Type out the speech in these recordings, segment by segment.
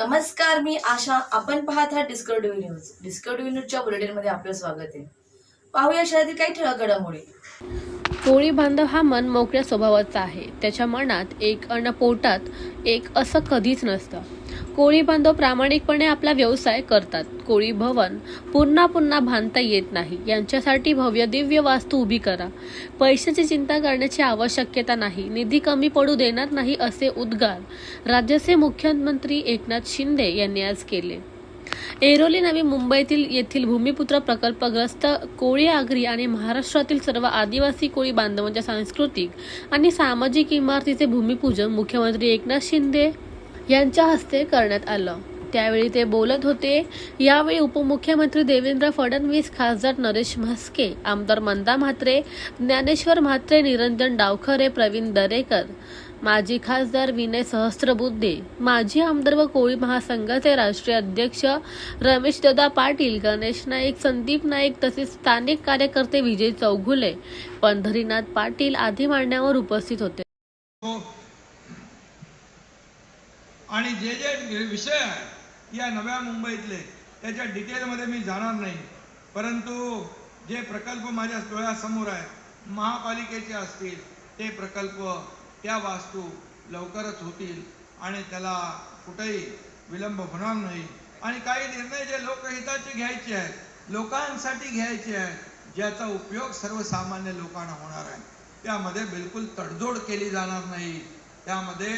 नमस्कार मी आशा. आपण पाहत आहात डिस्कवरी न्यूज डिस्कवरी न्यूजच्या बुलेटिनमध्ये आपलं स्वागत आहे. पाहूया शहरातील काही ठळक घडामोडी. कोळी बांधव हा मन मोकळ्या स्वभावाचा आहे. त्याच्या मनात एक अन पोटात एक असं कधीच नसतं. कोळी बांधव प्रामाणिकपणे आपला व्यवसाय करतात. कोळी भवन पुन्हा पुन्हा बांधता येत नाही. यांच्यासाठी भव्य दिव्य वास्तू उभी करा. पैशाची चिंता करण्याची आवश्यकता नाही. निधी कमी पडू देणार नाही असे उद्गार राज्याचे मुख्यमंत्री एकनाथ शिंदे यांनी आज केले. एरोली नवी मुंबईतील येथील भूमिपुत्र प्रकल्पग्रस्त कोळी आगरी आणि महाराष्ट्रातील सर्व आदिवासी कोळी बांधवांच्या सांस्कृतिक आणि सामाजिक इमारतीचे भूमिपूजन मुख्यमंत्री एकनाथ शिंदे यांच्या हस्ते करण्यात आलं. त्यावेळी ते बोलत होते यावेळी उपमुख्यमंत्री देवेंद्र फडणवीस खासदार नरेश म्हस्के आमदार मंदा म्हात्रे ज्ञानेश्वर म्हात्रे निरंजन डावखरे प्रवीण दरेकर माजी खासदार विनय सहस्त्रबुद्धे माजी आमदार व कोळी महासंघाचे राष्ट्रीय अध्यक्ष रमेशदादा पाटील गणेश नाईक संदीप नाईक तसेच स्थानिक कार्यकर्ते विजय चौघुले पंढरीनाथ पाटील आदी मांडण्यावर उपस्थित होते. हो, आणि जे जे विषय आहे या नव्या मुंबईतले त्याच्या डिटेलमध्ये मी जाणार नाही. परंतु जे प्रकल्प माझ्या डोळ्यासमोर आहे महापालिकेचे असतील ते प्रकल्प त्या वास्तू लवकरच होतील आणि त्याला कुठेही विलंब होणार नाही. आणि काही निर्णय जे लोकहिताचे घ्यायचे आहेत लोकांसाठी घ्यायचे आहेत ज्याचा उपयोग सर्वसामान्य लोकांना होणार आहे. त्यामध्ये बिलकुल तडजोड केली जाणार नाही. त्यामध्ये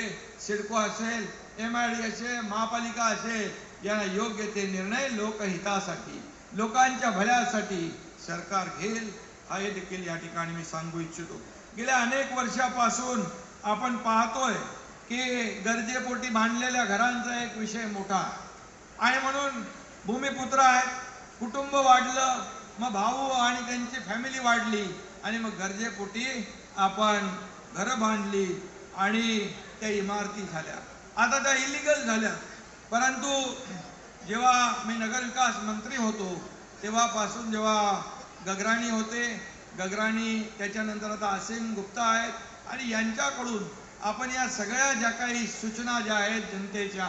सिडको असेल एम आय डी असेल महापालिका असेल यांना योग्य ते निर्णय लोकहितासाठी लोकांच्या भल्यासाठी सरकार घेईल. हा हे देखील या ठिकाणी मी सांगू इच्छितो. गेल्या अनेक वर्षापासून आपण पाहतोय की गरजेपोटी बांधलेल्या घरांचा एक विषय मोठा आणि म्हणून भूमिपुत्र आहेत कुटुंब वाढलं मग भाऊ आणि त्यांची फॅमिली वाढली आणि मग गरजेपोटी आपण घरं बांधली आणि त्या इमारती झाल्या. आता त्या इलिगल झाल्या. परंतु जेव्हा मी नगरविकास मंत्री होतो तेव्हापासून जेव्हा गगराणी होते गगराणी त्याच्यानंतर आता असीम गुप्ता आहेत आणि यांच्याकडून आपण या सगळ्या ज्या काही सूचना ज्या आहेत जनतेच्या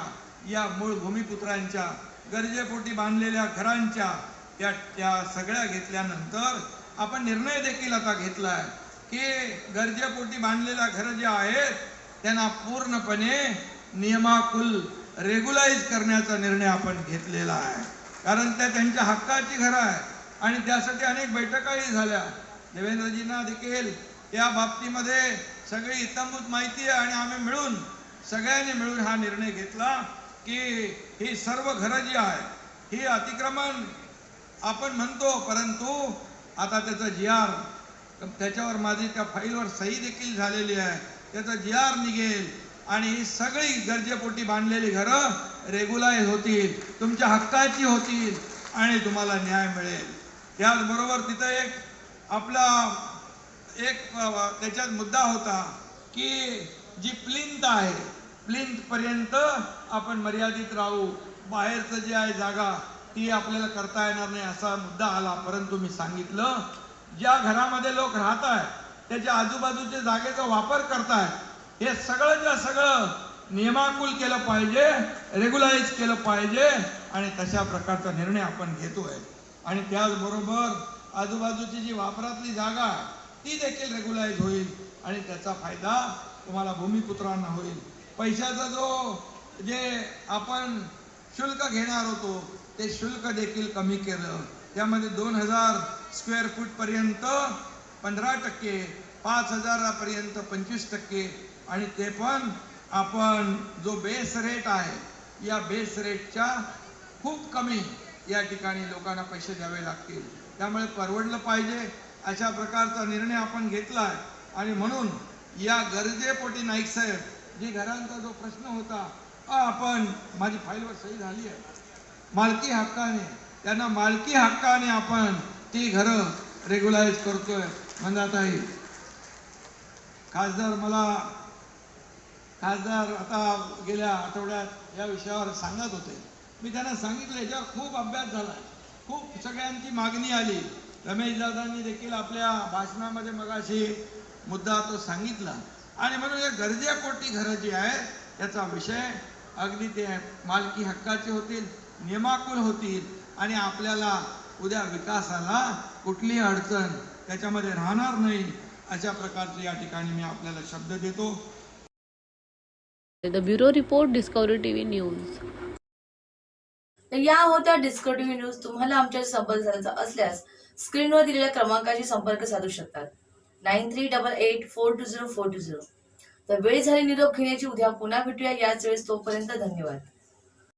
या मूळ भूमिपुत्रांच्या गरजेपोटी बांधलेल्या घरांच्या त्या त्या सगळ्या घेतल्यानंतर आपण निर्णय देखील आता घेतला आहे. की गरजेपोटी बांधलेल्या घरं जे आहेत त्यांना पूर्णपणे नियमाकुल रेग्युलाइज करण्याचा निर्णय आपण घेतलेला आहे. कारण त्या त्यांच्या हक्काची घरं आहे आणि त्यासाठी अनेक बैठकाही झाल्या. देवेंद्रजींना देखील या बाबतीमध्ये सगळी इतंभूत माहिती आहे आणि आम्ही मिळून सगळ्यांनी मिळून हा निर्णय घेतला की ही सर्व घरं जी आहे ही अतिक्रमण आपण म्हणतो परंतु आता त्याचं जी आर त्याच्यावर माझी त्या फाईलवर सही देखील झालेली आहे. त्याचं जी आर निघेल. आणि ही सगळी गरजेपोटी बांधलेली घरं रेग्युलाइज होतील. तुमच्या हक्काची होतील. आणि तुम्हाला न्याय मिळेल. त्याचबरोबर तिथं एक आपला एक त्याच्यात मुद्दा होता की जी प्लिंत आहे प्लिंतपर्यंत आपण मर्यादित राहू. बाहेरचं जे आहे जागा ती आपल्याला करता येणार नाही असा मुद्दा आला. परंतु मी सांगितलं ज्या घरामध्ये लोक राहत आहेत त्याच्या आजूबाजूच्या जागेचा वापर करताय हे सगळं सगळं नियमाकुल केलं पाहिजे रेग्युलाइज केलं पाहिजे आणि तशा प्रकारचा निर्णय आपण घेतोय. आणि त्याचबरोबर आजूबाजूची जी वापरातली जागा आहे, ती देखील रेग्युलाइज होईल आणि त्याचा फायदा तुम्हाला भूमिपुत्रांना होईल. पैशाचा जो जे आपण शुल्क घेणार होतो ते शुल्क देखील कमी केलं. त्यामध्ये दोन हजार स्क्वेअर फूट पर्यंत पंधरा टक्के पाच हजारापर्यंत पंचवीस टक्के. आणि ते पण आपण जो बेस रेट आहे या बेस रेटच्या खूप कमी या ठिकाणी लोकांना पैसे द्यावे लागतील. त्यामुळे परवडलं पाहिजे अशा प्रकारचा निर्णय आपण घेतला आहे आणि म्हणून या गरजेपोटी नाईक साहेब जी घरांचा जो प्रश्न होता हा आपण माझी फाईलवर सही झाली आहे. मालकी हक्काने त्यांना मालकी हक्काने आपण ती घरं रेग्युलाइज करतोय मंदाताई खासदार मला खासदार आता गेल्या आठवड्यात या विषयावर सांगत होते. मी त्यांना सांगितलं याच्यावर खूप अभ्यास झाला. खूप सगळ्यांची मागणी आली. रमेश दादांनी देखील आपल्या भाषणामध्ये मगाशी मुद्दा तो सांगितला. आणि म्हणून या गरजेपोटी घरं जी आहेत त्याचा विषय अगदी ते मालकी हक्काचे होतील नियमाकुल होतील आणि आपल्याला उद्या विकासाला कुठलीही अडचण त्याच्यामध्ये राहणार नाही अशा प्रकारचे या ठिकाणी मी आपल्याला शब्द देतो. The bureau report Discovery TV news तर या होत्या डिस्कवर टीव्ही न्यूज तुम्हाला आमच्या संपर्क साधायचा असल्यास स्क्रीनवर दिलेल्या क्रमांकाशी संपर्क साधू शकतात. Nine three double eight four two zero four two zero. तर वेळ झाली निरोप घेण्याची उद्या पुन्हा भेटूया. याच वेळेस तोपर्यंत धन्यवाद.